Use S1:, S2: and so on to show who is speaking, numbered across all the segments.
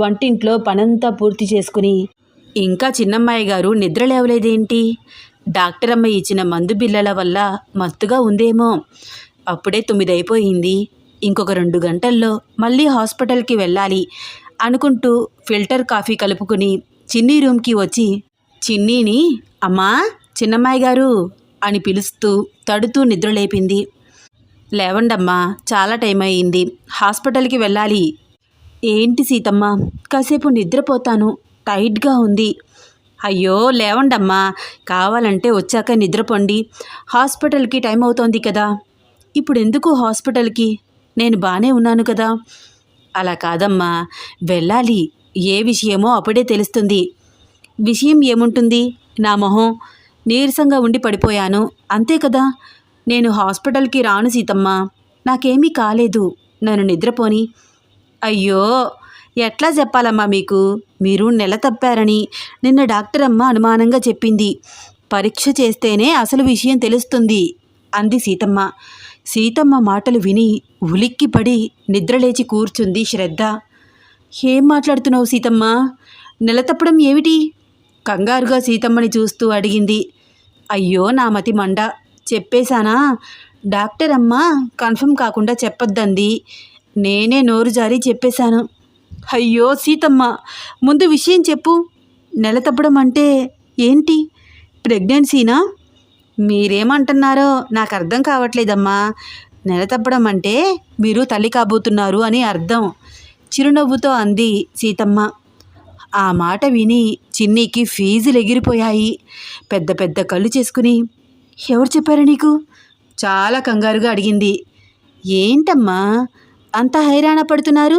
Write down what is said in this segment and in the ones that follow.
S1: వంటింట్లో పనంతా పూర్తి చేసుకుని. ఇంకా చిన్నమ్మాయి గారు నిద్ర లేవలేదేంటి? డాక్టర్ అమ్మ ఇచ్చిన మందు బిళ్ళల వల్ల మత్తుగా ఉందేమో. అప్పుడే తొమ్మిది అయిపోయింది ఇంకొక రెండు గంటల్లో మళ్ళీ హాస్పిటల్కి వెళ్ళాలి అనుకుంటూ ఫిల్టర్ కాఫీ కలుపుకుని చిన్ని రూమ్కి వచ్చి చిన్నీని అమ్మా చిన్నమ్మాయి గారు అని పిలుస్తూ తడుతూ నిద్రలేపింది. లేవండమ్మా చాలా టైం అయింది హాస్పిటల్కి వెళ్ళాలి. ఏంటి సీతమ్మ? కాసేపు నిద్రపోతాను. టైట్గా ఉంది. అయ్యో లేవండమ్మా. కావాలంటే వచ్చాక నిద్రపోండి. హాస్పిటల్కి టైం అవుతోంది కదా. ఇప్పుడు ఎందుకు హాస్పిటల్కి? నేను బాగానే ఉన్నాను కదా. అలా కాదమ్మా. వెళ్ళాలి. ఏ విషయమో అప్పుడే తెలుస్తుంది. విషయం ఏముంటుంది? నా మొహం. నీరసంగా ఉండి పడిపోయాను. అంతే కదా. నేను హాస్పిటల్కి రాను సీతమ్మ. నాకేమీ కాలేదు. నన్ను నిద్రపోని. అయ్యో ఎట్లా చెప్పాలమ్మా మీకు? మీరు నెల తప్పారని నిన్న డాక్టర్ అమ్మ అనుమానంగా చెప్పింది. పరీక్ష చేస్తేనే అసలు విషయం తెలుస్తుంది అంది సీతమ్మ. సీతమ్మ మాటలు విని ఉలిక్కిపడి నిద్రలేచి కూర్చుంది శ్రద్ధ. ఏం మాట్లాడుతున్నావు సీతమ్మ? నెల తప్పడం ఏమిటి? కంగారుగా సీతమ్మని చూస్తూ అడిగింది. అయ్యో నా మతి మండ చెప్పేశానా? డాక్టర్ అమ్మ కన్ఫర్మ్ కాకుండా చెప్పొద్దంది. నేనే నోరు జారి చెప్పేశాను. అయ్యో సీతమ్మ ముందు విషయం చెప్పు. నెల తప్పడం అంటే ఏంటి? ప్రెగ్నెన్సీనా? మీరేమంటున్నారో నాకు అర్థం కావట్లేదమ్మా. నెల తప్పడం అంటే మీరు తల్లి కాబోతున్నారు అని అర్థం చిరునవ్వుతో అంది సీతమ్మ. ఆ మాట విని చిన్నీకి ఫీజులు ఎగిరిపోయాయి. పెద్ద పెద్ద కళ్ళు చేసుకుని ఎవరు చెప్పారు నీకు? చాలా కంగారుగా అడిగింది. ఏంటమ్మా? అంత హైరాణ పడుతున్నారు?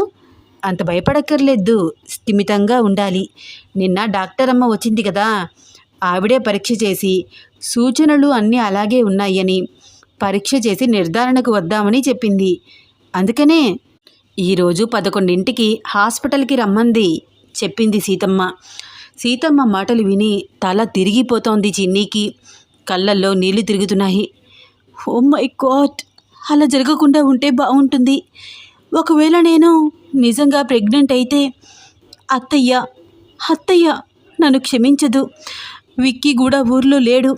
S1: అంత భయపడక్కర్లేదు. స్థిమితంగా ఉండాలి. నిన్న డాక్టర్ అమ్మ వచ్చింది కదా. ఆవిడే పరీక్ష చేసి సూచనలు అన్నీ అలాగే ఉన్నాయని పరీక్ష చేసి నిర్ధారణకు వద్దామని చెప్పింది. అందుకనే ఈరోజు పదకొండింటికి హాస్పిటల్కి రమ్మంది చెప్పింది సీతమ్మ. సీతమ్మ మాటలు విని తల తిరిగిపోతోంది చిన్నీకి. కళ్ళల్లో నీళ్ళు తిరుగుతున్నాయి. Oh my god! అలా జరగకుండా ఉంటే బాగుంటుంది. ఒకవేళ నేను నిజంగా ప్రెగ్నెంట్ అయితే అత్తయ్య అత్తయ్య నన్ను క్షమించదు. విక్కీ కూడా ఊర్లో లేడు.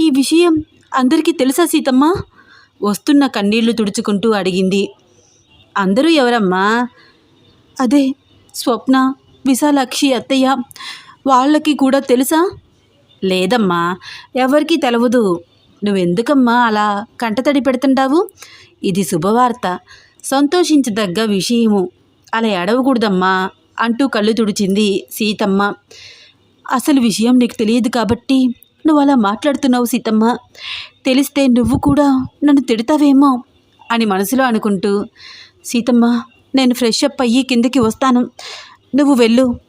S1: ఈ విషయం అందరికీ తెలుసా సీతమ్మ? వస్తున్న కన్నీళ్ళు తుడుచుకుంటూ అడిగింది. అందరూ ఎవరమ్మా? అదే స్వప్న విశాలాక్షి అత్తయ్య వాళ్ళకి కూడా తెలుసా? లేదమ్మా ఎవరికీ తెలవదు. నువ్వెందుకమ్మా అలా కంటతడి పెడుతుంటావు? ఇది శుభవార్త. సంతోషించదగ్గ విషయము. అలా ఎడవకూడదమ్మా అంటూ కళ్ళు తుడిచింది సీతమ్మ. అసలు విషయం నీకు తెలియదు కాబట్టి నువ్వు అలా మాట్లాడుతున్నావు సీతమ్మ. తెలిస్తే నువ్వు కూడా నన్ను తిడతావేమో అని మనసులో అనుకుంటూ సీతమ్మ నేను ఫ్రెష్ అప్ అయ్యి కిందకి వస్తాను. నువ్వు వెళ్ళు.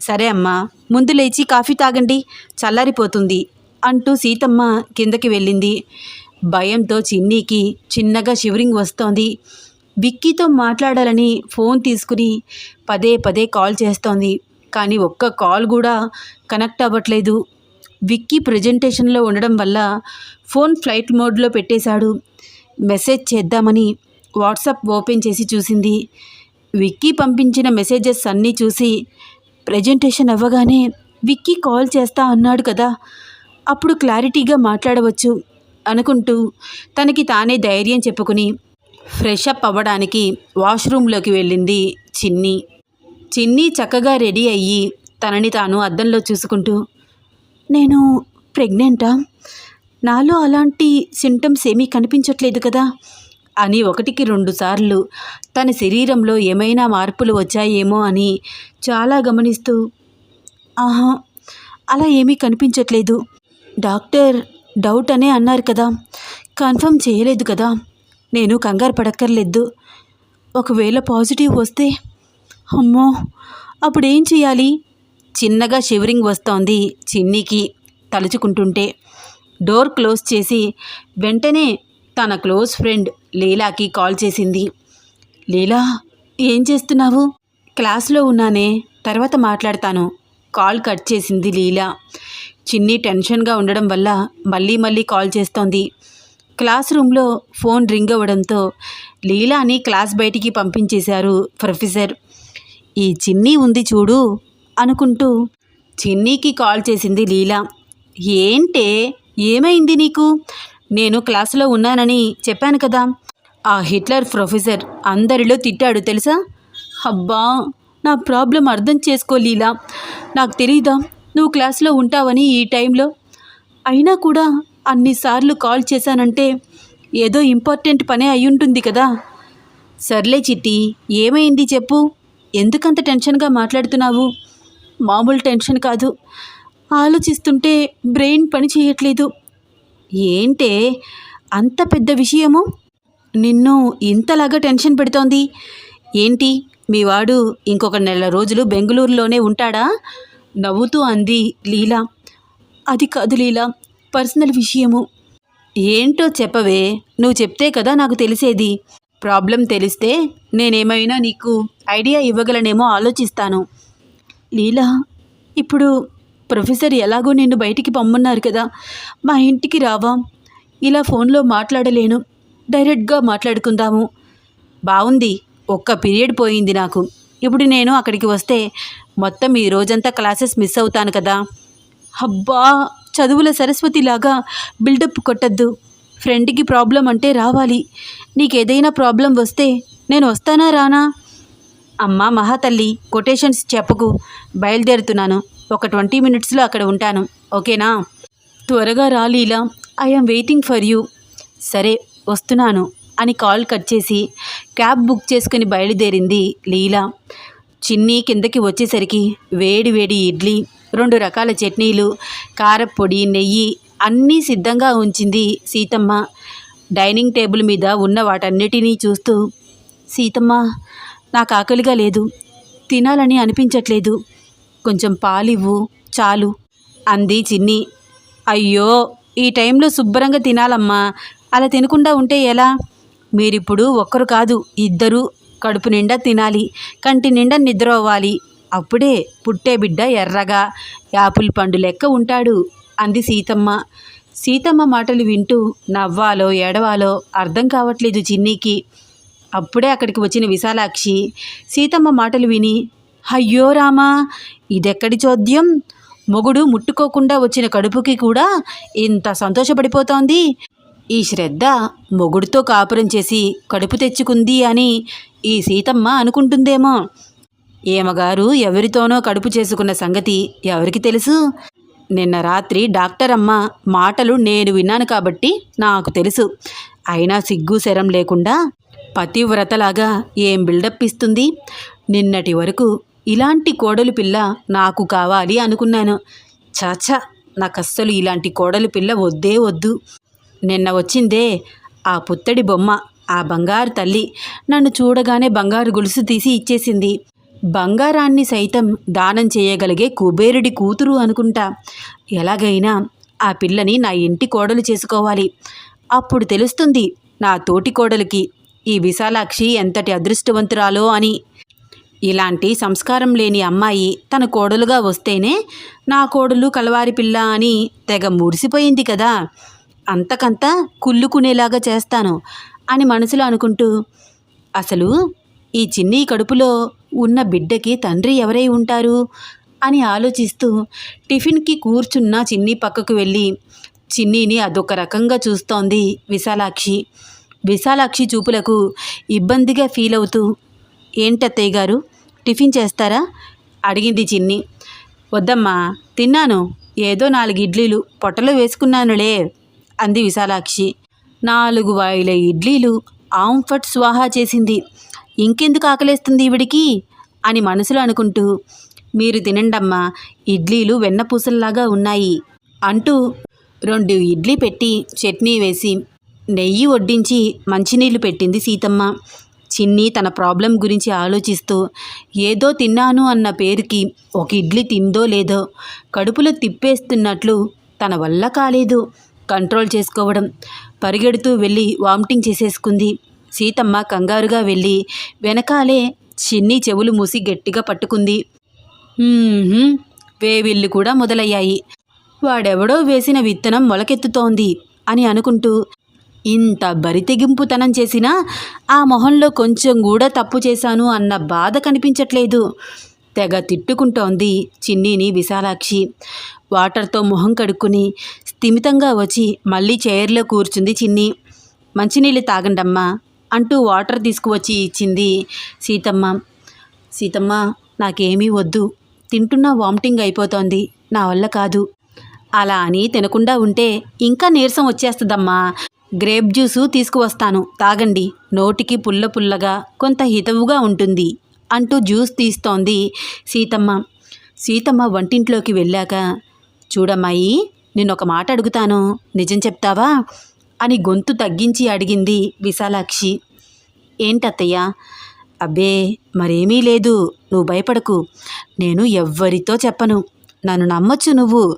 S1: సరే అమ్మా ముందు లేచి కాఫీ తాగండి. చల్లారిపోతుంది. అంటూ సీతమ్మ కిందకి వెళ్ళింది. భయంతో చిన్నీకి చిన్నగా షివరింగ్ వస్తోంది. విక్కీతో మాట్లాడాలని ఫోన్ తీసుకుని పదే పదే కాల్ చేస్తోంది. కానీ ఒక్క కాల్ కూడా కనెక్ట్ అవ్వట్లేదు. విక్కీ ప్రజెంటేషన్లో ఉండడం వల్ల ఫోన్ ఫ్లైట్ మోడ్లో పెట్టేశాడు. మెసేజ్ చేద్దామని వాట్సాప్ ఓపెన్ చేసి చూసింది. విక్కీ పంపించిన మెసేజెస్ అన్నీ చూసి ప్రజెంటేషన్ అవ్వగానే విక్కీ కాల్ చేస్తా అన్నాడు కదా. అప్పుడు క్లారిటీగా మాట్లాడవచ్చు అనుకుంటూ తనకి తానే ధైర్యం చెప్పుకుని ఫ్రెష్ అప్ అవ్వడానికి వాష్రూమ్లోకి వెళ్ళింది చిన్ని. చిన్ని చక్కగా రెడీ అయ్యి తనని తాను అద్దంలో చూసుకుంటూ నేను ప్రెగ్నెంటా? నాలో అలాంటి సింటమ్స్ ఏమీ కనిపించట్లేదు కదా? అని ఒకటికి రెండు సార్లు తన శరీరంలో ఏమైనా మార్పులు వచ్చాయేమో అని చాలా గమనిస్తూ ఆహా అలా ఏమీ కనిపించట్లేదు. డాక్టర్ డౌట్ అనే అన్నారు కదా. కన్ఫర్మ్ చేయలేదు కదా. నేను కంగారు పడక్కర్లేదు. ఒకవేళ పాజిటివ్ వస్తే అమ్మో! అప్పుడేం చేయాలి? చిన్నగా షివరింగ్ వస్తోంది చిన్నికి తలుచుకుంటుంటే. డోర్ క్లోజ్ చేసి వెంటనే తన క్లోజ్ ఫ్రెండ్ లీలాకి కాల్ చేసింది. లీలా ఏం చేస్తున్నావు? క్లాస్లో ఉన్నానే తర్వాత మాట్లాడతాను. కాల్ కట్ చేసింది లీలా. చిన్ని టెన్షన్గా ఉండడం వల్ల మళ్ళీ మళ్ళీ కాల్ చేస్తోంది. క్లాస్ రూమ్లో ఫోన్ రింగ్ అవ్వడంతో లీలాని క్లాస్ బయటికి పంపించేశారు ప్రొఫెసర్. ఈ చిన్ని ఉంది చూడు అనుకుంటూ చిన్నీకి కాల్ చేసింది లీలా. ఏంటే? ఏమైంది నీకు? నేను క్లాసులో ఉన్నానని చెప్పాను కదా. ఆ హిట్లర్ ప్రొఫెసర్ అందరిలో తిట్టాడు తెలుసా? అబ్బా నా ప్రాబ్లం అర్థం చేసుకో లీలా. నాకు తెలీదా? నువ్వు క్లాస్లో ఉంటావని ఈ టైంలో? అయినా కూడా అన్నిసార్లు కాల్ చేశానంటే ఏదో ఇంపార్టెంట్ పనే అయ్యుంటుంది కదా. సర్లే చిట్టి ఏమైంది చెప్పు. ఎందుకంత టెన్షన్గా మాట్లాడుతున్నావు? మామూలు టెన్షన్ కాదు. ఆలోచిస్తుంటే బ్రెయిన్ పని చేయట్లేదు. ఏంటే? అంత పెద్ద విషయము? నిన్ను ఇంతలాగా టెన్షన్ పెడుతోంది. ఏంటి? మీ వాడు ఇంకొక నెల రోజులు బెంగళూరులోనే ఉంటాడా? నవ్వుతూ అంది లీలా. అది కాదు లీలా పర్సనల్ విషయము. ఏంటో చెప్పవే నువ్వు చెప్తే కదా నాకు తెలిసేది. ప్రాబ్లం తెలిస్తే నేనేమైనా నీకు ఐడియా ఇవ్వగలనేమో ఆలోచిస్తాను. లీలా ఇప్పుడు ప్రొఫెసర్ ఎలాగో నిన్ను బయటికి పంపున్నారు కదా మా ఇంటికి రావా. ఇలా ఫోన్లో మాట్లాడలేను డైరెక్ట్గా మాట్లాడుకుందాము. బాగుంది ఒక్క పీరియడ్ పోయింది నాకు. ఇప్పుడు నేను అక్కడికి వస్తే మొత్తం ఈ రోజంతా క్లాసెస్ మిస్ అవుతాను కదా. అబ్బా చదువుల సరస్వతిలాగా బిల్డప్ కొట్టద్దు. ఫ్రెండ్కి ప్రాబ్లం అంటే రావాలి. నీకేదైనా ప్రాబ్లం వస్తే నేను వస్తానా రానా? అమ్మా మహాతల్లి కొటేషన్స్ చెప్పకు. బయలుదేరుతున్నాను. ఒక ట్వంటీ మినిట్స్లో అక్కడ ఉంటాను. ఓకేనా? త్వరగా రా Leela. I'm waiting for you. సరే వస్తున్నాను అని కాల్ కట్ చేసి క్యాబ్ బుక్ చేసుకుని బయలుదేరింది లీలా. చిన్ని కిందకి వచ్చేసరికి వేడి వేడి ఇడ్లీ రెండు రకాల చట్నీలు కారప్పొడి నెయ్యి అన్నీ సిద్ధంగా ఉంచింది సీతమ్మ. డైనింగ్ టేబుల్ మీద ఉన్న వాటన్నిటినీ చూస్తూ సీతమ్మ నాకు ఆకలిగా లేదు. తినాలని అనిపించట్లేదు. కొంచెం పాలివ్వు చాలు అంది చిన్ని. అయ్యో ఈ టైంలో శుభ్రంగా తినాలమ్మా. అలా తినకుండా ఉంటే ఎలా? మీరిప్పుడు ఒక్కరు కాదు ఇద్దరు కడుపు నిండా తినాలి కంటి నిండా నిద్ర అవ్వాలి అప్పుడే పుట్టే బిడ్డ ఎర్రగా యాపిల్ పండు లెక్క ఉంటాడు అంది సీతమ్మ. సీతమ్మ మాటలు వింటూ నవ్వాలో ఏడవాలో అర్థం కావట్లేదు చిన్నీకి. అప్పుడే అక్కడికి వచ్చిన విశాలాక్షి సీతమ్మ మాటలు విని అయ్యో రామా ఇదెక్కడి చోద్యం? మొగుడు ముట్టుకోకుండా వచ్చిన కడుపుకి కూడా ఇంత సంతోషపడిపోతోంది. ఈ శ్రద్ధ మొగుడుతో కాపురం చేసి కడుపు తెచ్చుకుంది అని ఈ సీతమ్మ అనుకుంటుందేమో. ఏమగారు ఎవరితోనో కడుపు చేసుకున్న సంగతి ఎవరికి తెలుసు? నిన్న రాత్రి డాక్టర్ అమ్మ మాటలు నేను విన్నాను కాబట్టి నాకు తెలుసు. అయినా సిగ్గు శరం లేకుండా పతివ్రతలాగా ఏం బిల్డప్ ఇస్తుంది? నిన్నటి వరకు ఇలాంటి కోడలు పిల్ల నాకు కావాలి అనుకున్నాను. చాచా నాకు అస్సలు ఇలాంటి కోడలు పిల్ల వద్దే వద్దు. నిన్న వచ్చిందే ఆ పుత్తడి బొమ్మ ఆ బంగారు తల్లి నన్ను చూడగానే బంగారు గొలుసు తీసి ఇచ్చేసింది. బంగారాన్ని సైతం దానం చేయగలిగే కుబేరుడి కూతురు అనుకుంటా. ఎలాగైనా ఆ పిల్లని నా ఇంటి కోడలు చేసుకోవాలి. అప్పుడు తెలుస్తుంది నా తోటి కోడలికి ఈ విశాలాక్షి ఎంతటి అదృష్టవంతురాలో అని. ఇలాంటి సంస్కారం లేని అమ్మాయి తన కోడలుగా వస్తేనే నా కోడలు కలవారి పిల్ల అని తెగ మురిసిపోయింది కదా. అంతకంతా కుళ్ళుకునేలాగా చేస్తాను అని మనసులో అనుకుంటూ అసలు ఈ చిన్ని కడుపులో ఉన్న బిడ్డకి తండ్రి ఎవరై ఉంటారు? అని ఆలోచిస్తూ టిఫిన్కి కూర్చున్న చిన్ని పక్కకు వెళ్ళి చిన్నీని అదొక రకంగా చూస్తోంది విశాలాక్షి. విశాలాక్షి చూపులకు ఇబ్బందిగా ఫీల్ అవుతూ ఏంటత్తయ్య గారు టిఫిన్ చేస్తారా? అడిగింది చిన్ని. వద్దమ్మా తిన్నాను. ఏదో నాలుగు ఇడ్లీలు పొట్టలో వేసుకున్నానులే. అంది విశాలాక్షి. నాలుగు వాయిల ఇడ్లీలు ఆంఫట్ స్వాహా చేసింది. ఇంకెందుకు ఆకలేస్తుంది ఈవిడికి అని మనసులో అనుకుంటూ మీరు తినండమ్మా ఇడ్లీలు వెన్నపూసల్లాగా ఉన్నాయి అంటూ రెండు ఇడ్లీ పెట్టి చట్నీ వేసి నెయ్యి వడ్డించి మంచినీళ్ళు పెట్టింది సీతమ్మ. చిన్ని తన ప్రాబ్లం గురించి ఆలోచిస్తూ ఏదో తిన్నాను అన్న పేరుకి ఒక ఇడ్లీ తిందో లేదో కడుపులో తిప్పేస్తున్నట్లు తన వల్ల కాలేదు. కంట్రోల్ చేసుకోవడం. పరిగెడుతూ వెళ్ళి వామిటింగ్ చేసేసుకుంది. సీతమ్మ కంగారుగా వెళ్ళి వెనకాలే చిన్ని చెవులు మూసి గట్టిగా పట్టుకుంది. వేవిల్లు వేవిళ్ళు కూడా మొదలయ్యాయి. వాడెవడో వేసిన విత్తనం మొలకెత్తుతోంది అని అనుకుంటూ ఇంత బరితెగింపుతనం చేసినా ఆ మొహంలో కొంచెం కూడా తప్పు చేశాను అన్న బాధ కనిపించట్లేదు. తెగ తిట్టుకుంటోంది చిన్నీని విశాలాక్షి. వాటర్తో మొహం కడుక్కుని స్థిమితంగా వచ్చి మళ్ళీ చైర్లో కూర్చుంది చిన్ని. మంచినీళ్ళు తాగండమ్మా అంటూ వాటర్ తీసుకువచ్చి ఇచ్చింది సీతమ్మ. సీతమ్మ నాకేమీ వద్దు. తింటున్నా వామిటింగ్ అయిపోతోంది. నా వల్ల కాదు. అలా అని తినకుండా ఉంటే ఇంకా నీరసం వచ్చేస్తుందమ్మా. గ్రేప్ జ్యూసు తీసుకువస్తాను. తాగండి. నోటికి పుల్ల పుల్లగా కొంత హితవుగా ఉంటుంది. అంటూ జ్యూస్ తీస్తోంది సీతమ్మ. సీతమ్మ వంటింట్లోకి వెళ్ళాక చూడమ్మాయి నిన్నొక మాట అడుగుతాను. నిజం చెప్తావా? అని గొంతు తగ్గించి అడిగింది విశాలాక్షి. ఏంటత్తయ్య? అబ్బే మరేమీ లేదు. నువ్వు భయపడకు. నేను ఎవ్వరితో చెప్పను. నన్ను నమ్మొచ్చు నువ్వు.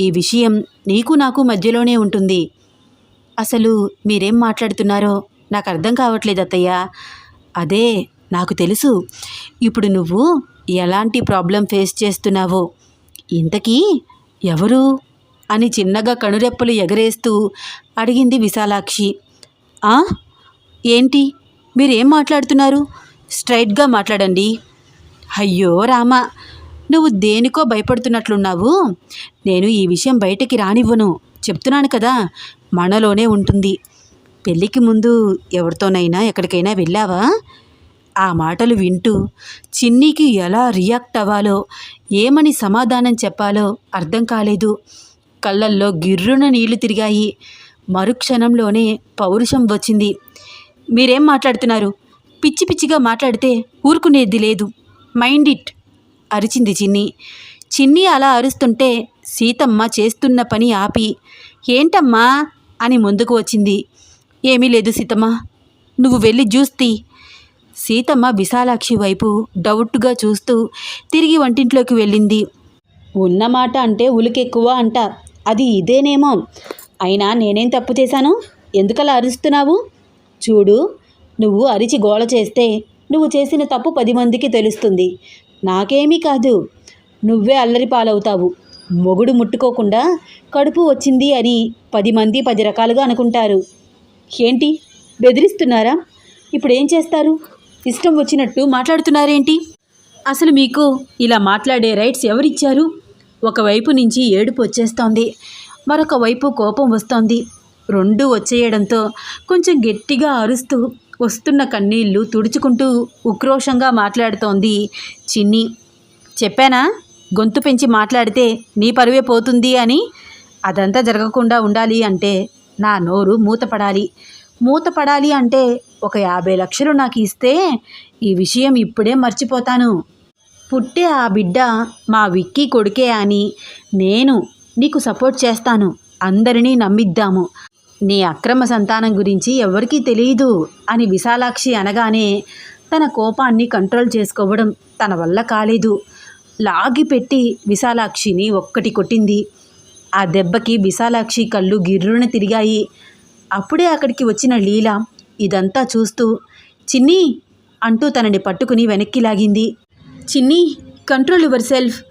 S1: ఈ విషయం నీకు నాకు మధ్యలోనే ఉంటుంది. అసలు మీరేం మాట్లాడుతున్నారో నాకు అర్థం కావట్లేదు అత్తయ్య అదే నాకు తెలుసు. ఇప్పుడు నువ్వు ఎలాంటి ప్రాబ్లం ఫేస్ చేస్తున్నావో? ఇంతకీ ఎవరు? అని చిన్నగా కనురెప్పలు ఎగరేస్తూ అడిగింది విశాలాక్షి. ఆ? ఏంటి? మీరేం మాట్లాడుతున్నారు? స్ట్రైట్గా మాట్లాడండి. అయ్యో రామా నువ్వు దేనికో భయపడుతున్నట్లున్నావు? నేను ఈ విషయం బయటకి రానివ్వను. చెప్తున్నాను కదా మనలోనే ఉంటుంది. పెళ్ళికి ముందు ఎవరితోనైనా ఎక్కడికైనా వెళ్ళావా? ఆ మాటలు వింటూ చిన్నీకి ఎలా రియాక్ట్ అవ్వాలో ఏమని సమాధానం చెప్పాలో అర్థం కాలేదు. కళ్ళల్లో గిర్రున నీళ్ళు తిరిగాయి. మరుక్షణంలోనే పౌరుషం వచ్చింది. మీరేం మాట్లాడుతున్నారు? పిచ్చి పిచ్చిగా మాట్లాడితే ఊరుకునేది లేదు. మైండ్ ఇట్ అరిచింది చిన్ని. చిన్ని అలా అరుస్తుంటే సీతమ్మ చేస్తున్న పని ఆపి ఏంటమ్మా? అని ముందుకు వచ్చింది. ఏమీ లేదు సీతమ్మ. నువ్వు వెళ్ళి జ్యూస్ తీ. సీతమ్మ విశాలాక్షి వైపు డౌట్గా చూస్తూ తిరిగి వంటింట్లోకి వెళ్ళింది. ఉన్నమాట అంటే ఉలికెక్కువ అంట. అది ఇదేనేమో. అయినా నేనేం తప్పు చేశాను? ఎందుకలా అరుస్తున్నావు? చూడు నువ్వు అరిచి గోల చేస్తే నువ్వు చేసిన తప్పు పది మందికి తెలుస్తుంది. నాకేమీ కాదు. నువ్వే అల్లరి పాలవుతావు. మొగుడు ముట్టుకోకుండా కడుపు వచ్చింది అని పది మంది పది రకాలుగా అనుకుంటారు. ఏంటి? బెదిరిస్తున్నారా? ఇప్పుడు ఏం చేస్తారు? ఇష్టం వచ్చినట్టు మాట్లాడుతున్నారేంటి? అసలు మీకు ఇలా మాట్లాడే రైట్స్ ఎవరిచ్చారు? ఒకవైపు నుంచి ఏడుపు వచ్చేస్తోంది మరొక వైపు కోపం వస్తోంది. రెండు వచ్చేయడంతో కొంచెం గట్టిగా అరుస్తూ వస్తున్న కన్నీళ్ళు తుడుచుకుంటూ ఉక్రోషంగా మాట్లాడుతోంది చిన్ని. చెప్పానా? గొంతు పెంచి మాట్లాడితే నీ పరువే పోతుంది అని? అదంతా జరగకుండా ఉండాలి అంటే నా నోరు మూతపడాలి. మూతపడాలి అంటే ఒక యాభై లక్షలు నాకు ఇస్తే ఈ విషయం ఇప్పుడే మర్చిపోతాను. పుట్టే ఆ బిడ్డ మా విక్కీ కొడుకే అని నేను నీకు సపోర్ట్ చేస్తాను. అందరినీ నమ్మిద్దాము. నీ అక్రమ సంతానం గురించి ఎవరికీ తెలియదు అని విశాలాక్షి అనగానే తన కోపాన్ని కంట్రోల్ చేసుకోవడం తన వల్ల కాలేదు. లాగిపెట్టి విశాలాక్షిని ఒక్కటి కొట్టింది. ఆ దెబ్బకి విశాలాక్షి కళ్ళు గిర్రున తిరిగాయి. అప్పుడే అక్కడికి వచ్చిన లీల ఇదంతా చూస్తూ చిన్ని అంటూ తనని పట్టుకుని వెనక్కి లాగింది. చిన్ని కంట్రోల్ యువర్ సెల్ఫ్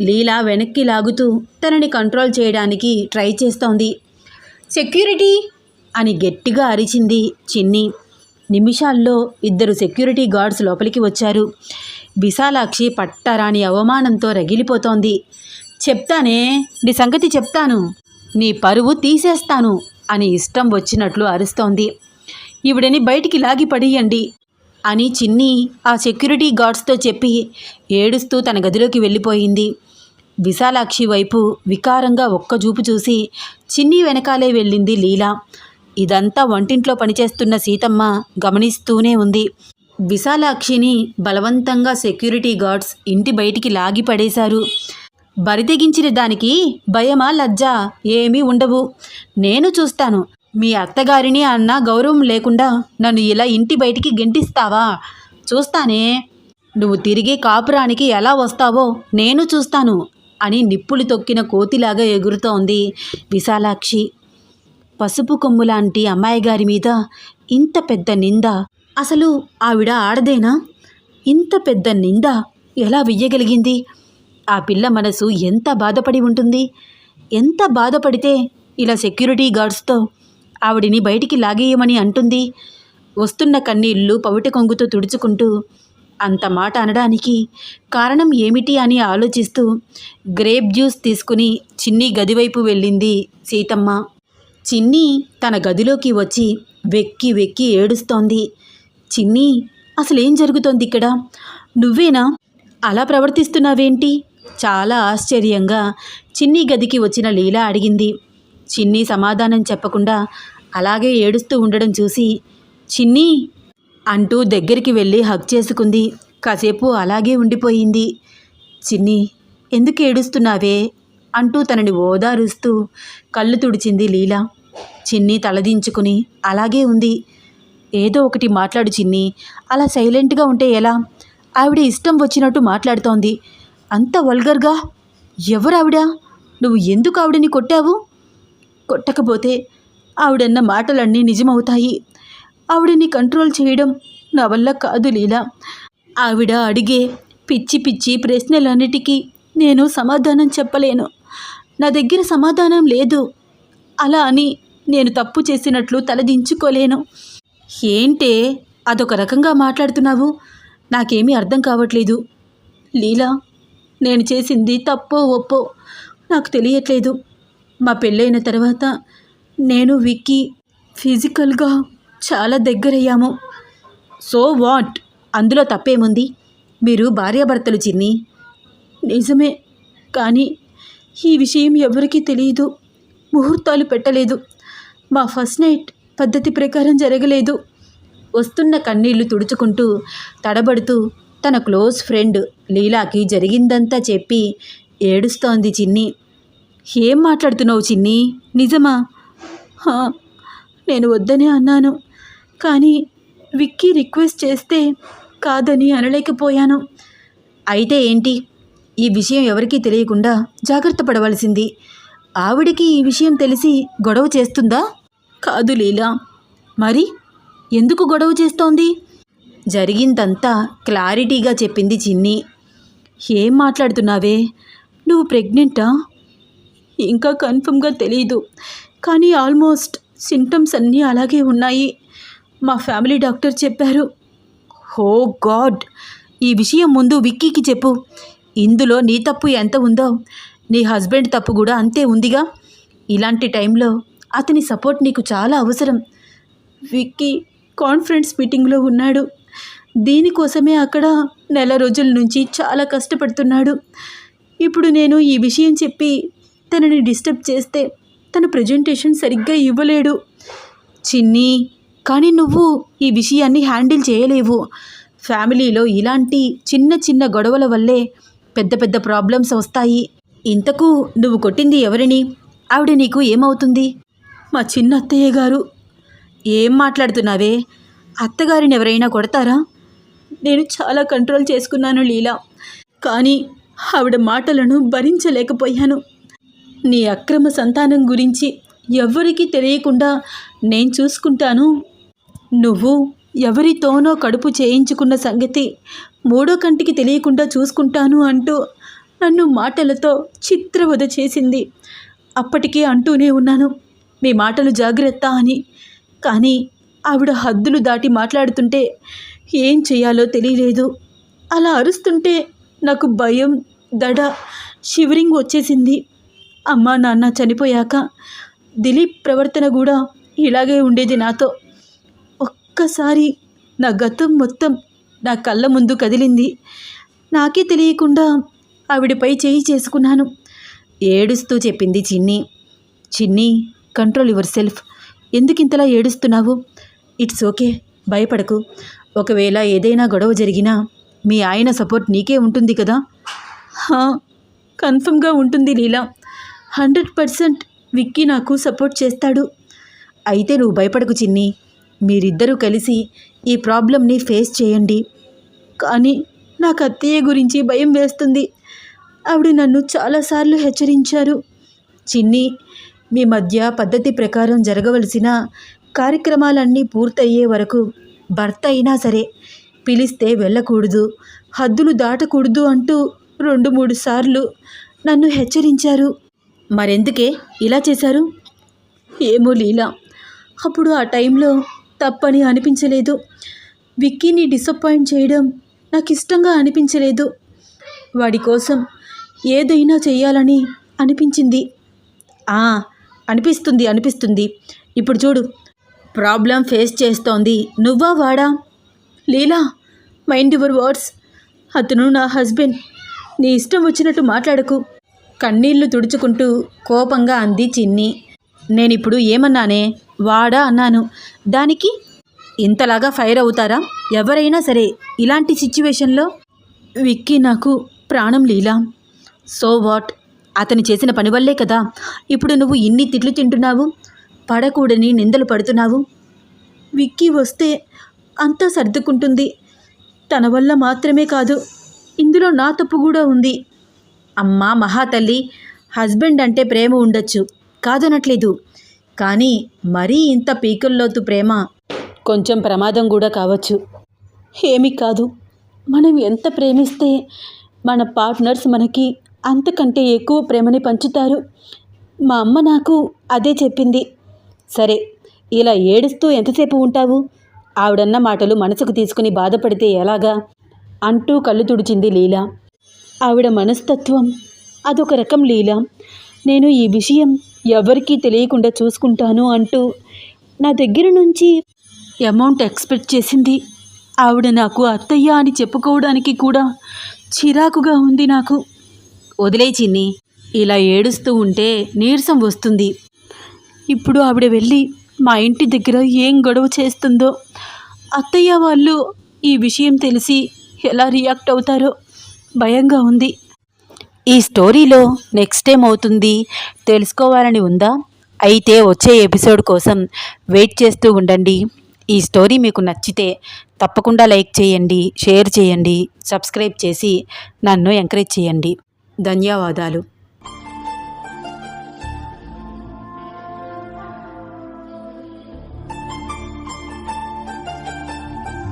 S1: లీలా వెనక్కి లాగుతూ తనని కంట్రోల్ చేయడానికి ట్రై చేస్తోంది. సెక్యూరిటీ అని గట్టిగా అరిచింది చిన్ని. నిమిషాల్లో ఇద్దరు సెక్యూరిటీ గార్డ్స్ లోపలికి వచ్చారు. విశాలాక్షి పట్టరాని అవమానంతో రగిలిపోతోంది. చెప్తానే నీ సంగతి చెప్తాను. నీ పరువు తీసేస్తాను. అని ఇష్టం వచ్చినట్లు అరుస్తోంది. ఈవిడని బయటికి లాగి పడేయండి అని చిన్ని ఆ సెక్యూరిటీ గార్డ్స్తో చెప్పి ఏడుస్తూ తన గదిలోకి వెళ్ళిపోయింది. విశాలాక్షి వైపు వికారంగా ఒక్క చూపు చూసి చిన్ని వెనకాలే వెళ్ళింది లీలా. ఇదంతా వంటింట్లో పనిచేస్తున్న సీతమ్మ గమనిస్తూనే ఉంది. విశాలాక్షిని బలవంతంగా సెక్యూరిటీ గార్డ్స్ ఇంటి బయటికి లాగి పడేశారు. బరితెగించిన దానికి భయమా లజ్జా ఏమీ ఉండవు. నేను చూస్తాను. మీ అత్తగారిని అన్న గౌరవం లేకుండా నన్ను ఇలా ఇంటి బయటికి గెంటిస్తావా? చూస్తానే. నువ్వు తిరిగి కాపురానికి ఎలా వస్తావో నేను చూస్తాను అని నిప్పులు తొక్కిన కోతిలాగా ఎగురుతోంది విశాలాక్షి. పసుపు కొమ్ము లాంటి అమ్మాయి గారి మీద ఇంత పెద్ద నింద అసలు ఆవిడ ఆడదేనా? ఇంత పెద్ద నింద ఎలా వెయ్యగలిగింది? ఆ పిల్ల మనసు ఎంత బాధపడి ఉంటుంది? ఎంత బాధపడితే ఇలా సెక్యూరిటీ గార్డ్స్తో ఆవిడిని బయటికి లాగేయమని అంటుంది. వస్తున్న కన్నీళ్ళు పవిట కొంగుతో తుడుచుకుంటూ అంత మాట అనడానికి కారణం ఏమిటి అని ఆలోచిస్తూ గ్రేప్ జ్యూస్ తీసుకుని చిన్ని గదివైపు వెళ్ళింది సీతమ్మ. చిన్ని తన గదిలోకి వచ్చి వెక్కి వెక్కి ఏడుస్తోంది. చిన్ని అసలేం జరుగుతోంది ఇక్కడ నువ్వేనా? అలా ప్రవర్తిస్తున్నావేంటి? చాలా ఆశ్చర్యంగా చిన్ని గదికి వచ్చిన లీలా అడిగింది. చిన్ని సమాధానం చెప్పకుండా అలాగే ఏడుస్తూ ఉండడం చూసి చిన్ని అంటూ దగ్గరికి వెళ్ళి హగ్ చేసుకుంది. కాసేపు అలాగే ఉండిపోయింది. చిన్ని ఎందుకు ఏడుస్తున్నావే అంటూ తనని ఓదారుస్తూ కళ్ళు తుడిచింది లీల. చిన్ని తలదించుకుని అలాగే ఉంది. ఏదో ఒకటి మాట్లాడు చిన్ని. అలా సైలెంట్గా ఉంటే ఎలా? ఆవిడ ఇష్టం వచ్చినట్టు మాట్లాడుతోంది. అంత వల్గర్గా? ఎవరు ఆవిడ నువ్వు ఎందుకు ఆవిడని కొట్టావు? కొట్టకపోతే ఆవిడన్న మాటలన్నీ నిజమవుతాయి. ఆవిడని కంట్రోల్ చేయడం నా వల్ల కాదు లీలా. ఆవిడ అడిగే పిచ్చి పిచ్చి ప్రశ్నలన్నిటికీ నేను సమాధానం చెప్పలేను. నా దగ్గర సమాధానం లేదు. అలా అని నేను తప్పు చేసినట్లు తలదించుకోలేను. ఏంటే అదొక రకంగా మాట్లాడుతున్నావు? నాకేమీ అర్థం కావట్లేదు. లీలా నేను చేసింది తప్పో ఒప్పో నాకు తెలియట్లేదు. మా పెళ్ళైన తర్వాత నేను విక్కీ ఫిజికల్గా చాలా దగ్గరయ్యాము. So what? అందులో తప్పేముంది? మీరు భార్యాభర్తలు చిన్ని. నిజమే. కానీ ఈ విషయం ఎవరికీ తెలియదు. ముహూర్తాలు పెట్టలేదు. మా ఫస్ట్ నైట్ పద్ధతి ప్రకారం జరగలేదు. వస్తున్న కన్నీళ్ళు తుడుచుకుంటూ తడబడుతూ తన క్లోజ్ ఫ్రెండ్ లీలాకి జరిగిందంతా చెప్పి ఏడుస్తోంది చిన్ని. ఏం మాట్లాడుతున్నావు చిన్ని? నిజమా? నేను వద్దనే అన్నాను. కానీ విక్కీ రిక్వెస్ట్ చేస్తే కాదని అనలేకపోయాను. అయితే ఏంటి? ఈ విషయం ఎవరికీ తెలియకుండా జాగ్రత్త పడవలసింది. ఆవిడికి ఈ విషయం తెలిసి గొడవ చేస్తుందా? కాదు లీలా. మరి? ఎందుకు గొడవ చేస్తోంది? జరిగిందంతా క్లారిటీగా చెప్పింది చిన్ని. ఏం మాట్లాడుతున్నావే? నువ్వు ప్రెగ్నెంటా? ఇంకా కన్ఫర్మ్గా తెలియదు కానీ ఆల్మోస్ట్ సింటమ్స్ అన్నీ అలాగే ఉన్నాయి మా ఫ్యామిలీ డాక్టర్ చెప్పారు. హో గాడ్! ఈ విషయం ముందు విక్కీకి చెప్పు. ఇందులో నీ తప్పు ఎంత ఉందో నీ హస్బెండ్ తప్పు కూడా అంతే ఉందిగా. ఇలాంటి టైంలో అతని సపోర్ట్ నీకు చాలా అవసరం. విక్కీ కాన్ఫరెన్స్ మీటింగ్లో ఉన్నాడు. దీనికోసమే అక్కడ నెల రోజుల నుంచి చాలా కష్టపడుతున్నాడు. ఇప్పుడు నేను ఈ విషయం చెప్పి తనని డిస్టర్బ్ చేస్తే తన ప్రజెంటేషన్ సరిగ్గా ఇవ్వలేడు. చిన్ని కానీ నువ్వు ఈ విషయాన్ని హ్యాండిల్ చేయలేవు. ఫ్యామిలీలో ఇలాంటి చిన్న చిన్న గొడవల వల్లే పెద్ద పెద్ద ప్రాబ్లమ్స్ వస్తాయి. ఇంతకు నువ్వు కొట్టింది ఎవరిని? ఆవిడ నీకు ఏమవుతుంది? మా చిన్న అత్తయ్య గారు ఏం మాట్లాడుతున్నావే? అత్తగారిని ఎవరైనా కొడతారా? నేను చాలా కంట్రోల్ చేసుకున్నాను లీలా. కానీ ఆవిడ మాటలను భరించలేకపోయాను. నీ అక్రమ సంతానం గురించి ఎవ్వరికీ తెలియకుండా నేను చూసుకుంటాను. నువ్వు ఎవరితోనో కడుపు చేయించుకున్న సంగతి మూడో కంటికి తెలియకుండా చూసుకుంటాను అంటూ నన్ను మాటలతో చిత్రవద చేసింది. అప్పటికే అంటూనే ఉన్నాను మీ మాటలు జాగ్రత్త అని. కానీ ఆవిడ హద్దులు దాటి మాట్లాడుతుంటే ఏం చేయాలో తెలియలేదు. అలా అరుస్తుంటే నాకు భయం దడ షివరింగ్ వచ్చేసింది. అమ్మ నాన్న చనిపోయాక దిలీప్ ప్రవర్తన కూడా ఇలాగే ఉండేది నాతో. ఒక్కసారి నా గతం మొత్తం నా కళ్ళ ముందు కదిలింది. నాకే తెలియకుండా ఆవిడపై చేయి చేసుకున్నాను. ఏడుస్తూ చెప్పింది చిన్ని. చిన్ని కంట్రోల్ యువర్ సెల్ఫ్. ఎందుకు ఇంతలా ఏడుస్తున్నావు? ఇట్స్ ఓకే భయపడకు. ఒకవేళ ఏదైనా గొడవ జరిగినా మీ ఆయన సపోర్ట్ నీకే ఉంటుంది కదా? హా, కన్ఫర్మ్గా ఉంటుంది లీలా. హండ్రెడ్ పర్సెంట్ విక్కీ నాకు సపోర్ట్ చేస్తాడు. అయితే నువ్వు భయపడకు చిన్ని. మీరిద్దరూ కలిసి ఈ ప్రాబ్లంని ఫేస్ చేయండి. కానీ నాకు అత్తయ్య గురించి భయం వేస్తుంది. ఆవిడ నన్ను చాలాసార్లు హెచ్చరించారు. చిన్ని మీ మధ్య పద్ధతి ప్రకారం జరగవలసిన కార్యక్రమాలన్నీ పూర్తయ్యే వరకు భర్త అయినా సరే పిలిస్తే వెళ్ళకూడదు. హద్దులు దాటకూడదు అంటూ రెండు మూడు సార్లు నన్ను హెచ్చరించారు. మరెందుకే ఇలా చేశారు? ఏమో లీలా. అప్పుడు ఆ టైంలో తప్పని అనిపించలేదు. విక్కీని డిసప్పాయింట్ చేయడం నాకు ఇష్టంగా అనిపించలేదు. వాడి కోసం ఏదైనా చేయాలని అనిపించింది. అనిపిస్తుంది అనిపిస్తుంది. ఇప్పుడు చూడు ప్రాబ్లం ఫేస్ చేస్తోంది. నువ్వా వాడా? Leela mind your words. అతను నా హస్బెండ్. నీ ఇష్టం వచ్చినట్టు మాట్లాడకు. కన్నీళ్ళు తుడుచుకుంటూ కోపంగా అంది చిన్ని. నేనిప్పుడు ఏమన్నానే? వాడా అన్నాను. దానికి ఇంతలాగా ఫైర్ అవుతారా? ఎవరైనా సరే ఇలాంటి సిచ్యువేషన్లో విక్కీ నాకు ప్రాణం లీలా. So what? అతను చేసిన పని వల్లే కదా. ఇప్పుడు నువ్వు ఇన్ని తిట్లు తింటున్నావు? పడకూడని నిందలు పడుతున్నావు? విక్కీ వస్తే అంతా సర్దుకుంటుంది. తన వల్ల మాత్రమే కాదు ఇందులో నా తప్పు కూడా ఉంది. అమ్మా మహాతల్లి హస్బెండ్ అంటే ప్రేమ ఉండొచ్చు కాదనట్లేదు. కానీ మరీ ఇంత పీకల్లోతు ప్రేమ కొంచెం ప్రమాదం కూడా కావచ్చు. ఏమీ కాదు. మనం ఎంత ప్రేమిస్తే మన పార్ట్నర్స్ మనకి అంతకంటే ఎక్కువ ప్రేమని పంచుతారు. మా అమ్మ నాకు అదే చెప్పింది. సరే ఇలా ఏడుస్తూ ఎంతసేపు ఉంటావు? ఆవిడన్న మాటలు మనసుకు తీసుకుని బాధపడితే ఎలాగా? అంటూ కళ్ళు తుడిచింది లీల. ఆవిడ మనస్తత్వం అదొక రకం లీల. నేను ఈ విషయం ఎవరికీ తెలియకుండా చూసుకుంటాను అంటూ నా దగ్గర నుంచి అమౌంట్ ఎక్స్పెక్ట్ చేసింది. ఆవిడ నాకు అత్తయ్య అని చెప్పుకోవడానికి కూడా చిరాకుగా ఉంది నాకు. వదిలే చిన్ని ఇలా ఏడుస్తూ ఉంటే నీరసం వస్తుంది. ఇప్పుడు ఆవిడ వెళ్ళి మా ఇంటి దగ్గర ఏం గొడవ చేస్తుందో అత్తయ్య వాళ్ళు ఈ విషయం తెలిసి ఎలా రియాక్ట్ అవుతారో భయంగా ఉంది. ఈ స్టోరీలో నెక్స్ట్ ఏమవుతుంది తెలుసుకోవాలని ఉందా? అయితే వచ్చే ఎపిసోడ్ కోసం వెయిట్ చేస్తూ ఉండండి. ఈ స్టోరీ మీకు నచ్చితే తప్పకుండా లైక్ చేయండి షేర్ చేయండి సబ్స్క్రైబ్ చేసి నన్ను ఎంకరేజ్ చేయండి. ధన్యవాదాలు.